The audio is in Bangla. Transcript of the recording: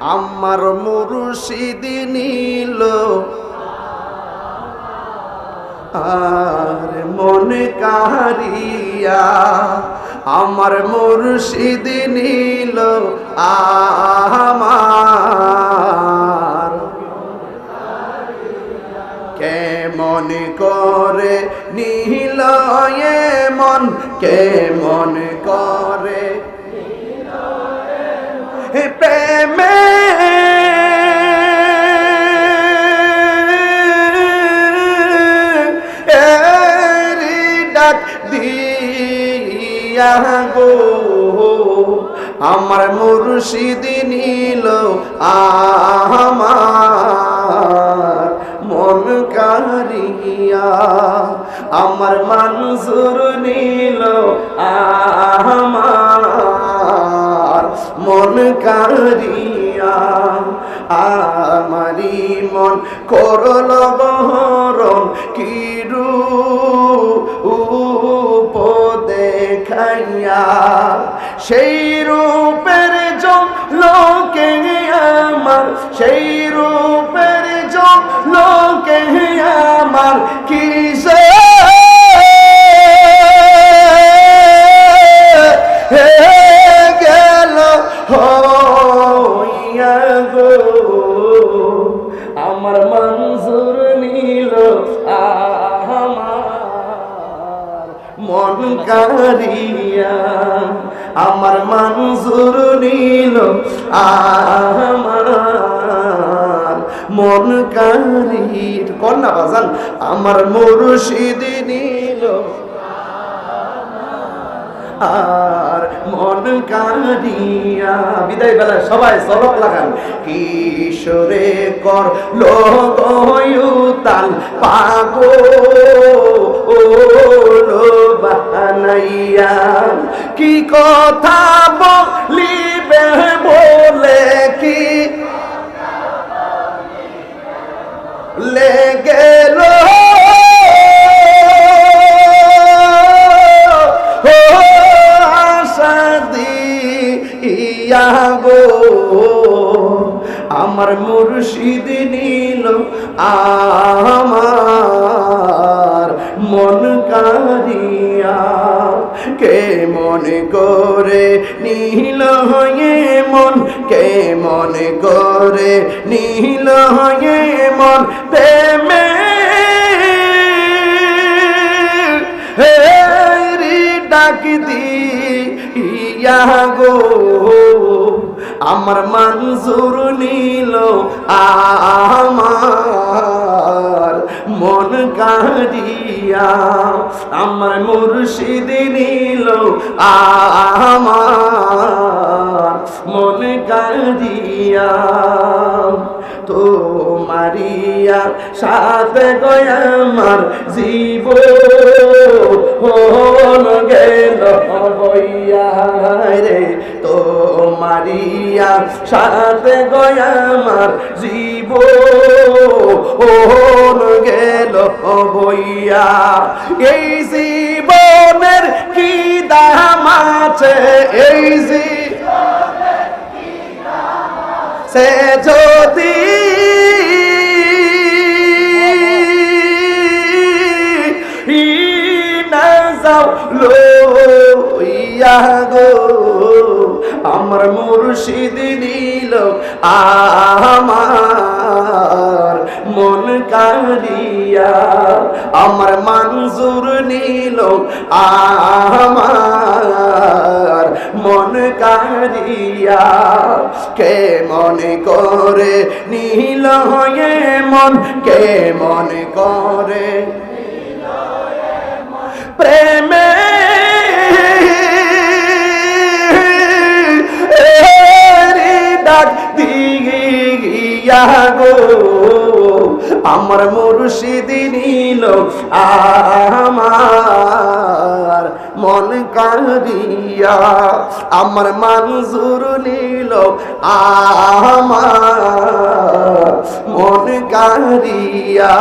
আমার মুর্শিদ নীল। আর মন কারিয়া আমার মুর্শিদ নীল। আমার কেমন করে নীল মন, কেমন করে গো আমার মুর্শিদ নীল আমার মন কারিয়া আমার মনসুর নীল আমার মন কারিয়া আমারি মন করল বহরম কিরু সেই রূপের লোকে আমার, সেই রূপের লোকে আমার কিসে গেল হইয়া গো। আমার মঞ্জুর নীল আমার, মন কারিয়া আমার মঞ্জুর নীল আমার। মন কারির কন্যা বাজান, আমার মুর্শিদ নীল আর মন কাঁদিয়া বিদায় বেলায় সবাই সলক লাগান। কিশোরে কর লোতাল পাগো। ও কি কথা বলিবে বলে কি আশা গো আমার মুর্শিদ নীল আমার মনে করে নীল হয়ে মন কে মনে করে নীল হয়ে মন, প্রেমে ডাক দিয়া গো। আমার মঞ্জুর নীল আমার, মন কাঁদিয়া আমার মুর্শিদ নীল আমার মন কাঁদিয়া। তো মারিয়া সাথে গয়ামার জীব হন গেল বইয়া রে। তো মারিয়া সাথে গয়ামার জীব। গেল বইয়া। এই জীবনের কি দাম আছে? এই জীবনের সে আমার মুর্শিদ নীল, আমার মন কারিয়া আমার মঞ্জুর নীল, আমার মন কারিয়া কে মনে করে নীল হয়ে মন, কে মনে করে প্রেমে গো আমার মুর্শিদ নীল আমার মন কারিয়া আমার মানজুর নীল আমার মন কারিয়া